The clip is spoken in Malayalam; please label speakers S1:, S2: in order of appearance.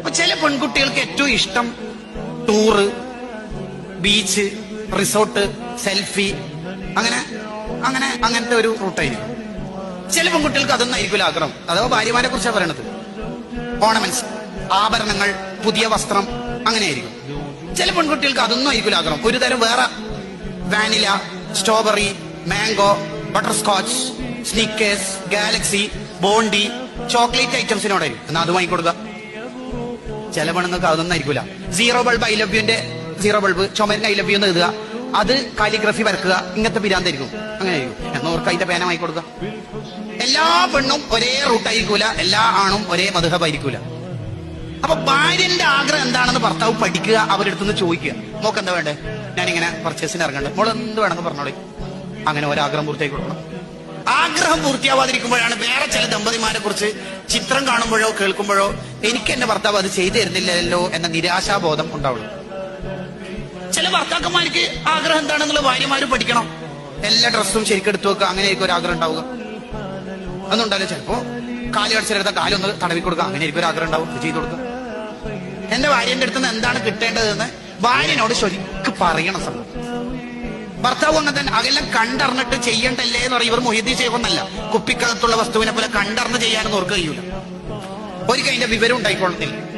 S1: അപ്പൊ ചില പെൺകുട്ടികൾക്ക് ഏറ്റവും ഇഷ്ടം ടൂറ് ബീച്ച് റിസോർട്ട് സെൽഫി അങ്ങനെ അങ്ങനെ അങ്ങനത്തെ ഒരു റൂട്ടായിരിക്കും ചില പെൺകുട്ടികൾക്ക് അതൊന്നും ആയിരിക്കില്ല ആഗ്രഹം. അഥവാ ഭാര്യമാരെ കുറിച്ചാണ് പറയണത്. ഓർണമെന്റ്സ് ആഭരണങ്ങൾ പുതിയ വസ്ത്രം അങ്ങനെയായിരിക്കും. ചില പെൺകുട്ടികൾക്ക് അതൊന്നും ആയിരിക്കില്ല ആഗ്രഹം. ഒരു തരം വേറെ vanilla strawberry mango butterscotch snickers galaxy bounty chocolate ഐറ്റംസിനോടായിരിക്കും. എന്നാൽ അത് വാങ്ങിക്കൊടുക്കുക. ചില പെണ്ണുങ്ങൾക്ക് അതൊന്നും ആയിരിക്കില്ല സീറോ ബൾബ് ഐ ലവ് യുന്റെ സീറോ ബൾബ് ചുമരിന് ഐ ലവ് യു എന്ന് എഴുതുക. അത് കാലിഗ്രഫി വരക്കുക. ഇങ്ങനത്തെ പിരാന്തായിരിക്കും അങ്ങനെ ആയിരിക്കും. എന്നോർക്ക് അതിന്റെ പേന വാങ്ങി കൊടുക്കുക എല്ലാ പെണ്ണും ഒരേ റൂട്ടായിരിക്കൂല എല്ലാ ആണും ഒരേ മധുഹബായിരിക്കൂല അപ്പൊ ഭാര്യന്റെ ആഗ്രഹം എന്താണെന്ന് ഭർത്താവ് പഠിക്കുക അവരുടെ അടുത്തുനിന്ന് ചോദിക്കുക. മോക്ക് എന്താ വേണ്ടേ? ഞാൻ ഇങ്ങനെ പർച്ചേസിന് ഇറങ്ങണ്ടേ. മോൾ എന്ത് വേണമെന്ന് പറഞ്ഞോളി. അങ്ങനെ ഒരാഗ്രഹം പൂർത്തിയാക്കി കൊടുക്കണം. ആഗ്രഹം പൂർത്തിയാവാതിരിക്കുമ്പോഴാണ് വേറെ ചില ദമ്പതിമാരെ കുറിച്ച് ചിത്രം കാണുമ്പോഴോ കേൾക്കുമ്പോഴോ എനിക്ക് എന്റെ ഭർത്താവ് അത് ചെയ്തു തരുന്നില്ലല്ലോ എന്ന നിരാശാബോധം ഉണ്ടാവുള്ളൂ. ചില ഭർത്താക്കന്മാർക്ക് ആഗ്രഹം എന്താണെന്നുള്ള ഭാര്യമാര് പഠിക്കണം. എല്ലാ ഡ്രസ്സും ശരിക്കും എടുത്തു വെക്കുക അങ്ങനെയായിരിക്കും ഒരു ആഗ്രഹം ഉണ്ടാവുക. ഒന്നും ഉണ്ടാവില്ല ചിലപ്പോ കാലി അടിച്ചെടുത്ത കാലൊന്ന് തടവി കൊടുക്കുക അങ്ങനെ ആയിരിക്കും ഒരു ആഗ്രഹം ഉണ്ടാവും ചെയ്തു കൊടുക്കുക. എന്റെ ഭാര്യന്റെ അടുത്ത് നിന്ന് എന്താണ് കിട്ടേണ്ടതെന്ന് ഭാര്യനോട് ശരിക്കും പറയണം സംഭവം ഭർത്താവ് അങ്ങനെ തന്നെ. അതെല്ലാം കണ്ടറിഞ്ഞിട്ട് ചെയ്യണ്ടല്ലേ എന്ന് പറയും. ഇവർ മൊഹിദ്ദീൻ ചെയ്യുന്നല്ല കുപ്പിക്കകത്തുള്ള വസ്തുവിനെ പോലെ കണ്ടറിഞ്ഞ് ചെയ്യാനൊന്നും ഓർക്കുകയില്ല ഒരിക്കൽ അതിന്റെ വിവരം ഉണ്ടായിക്കൊള്ളുന്നില്ല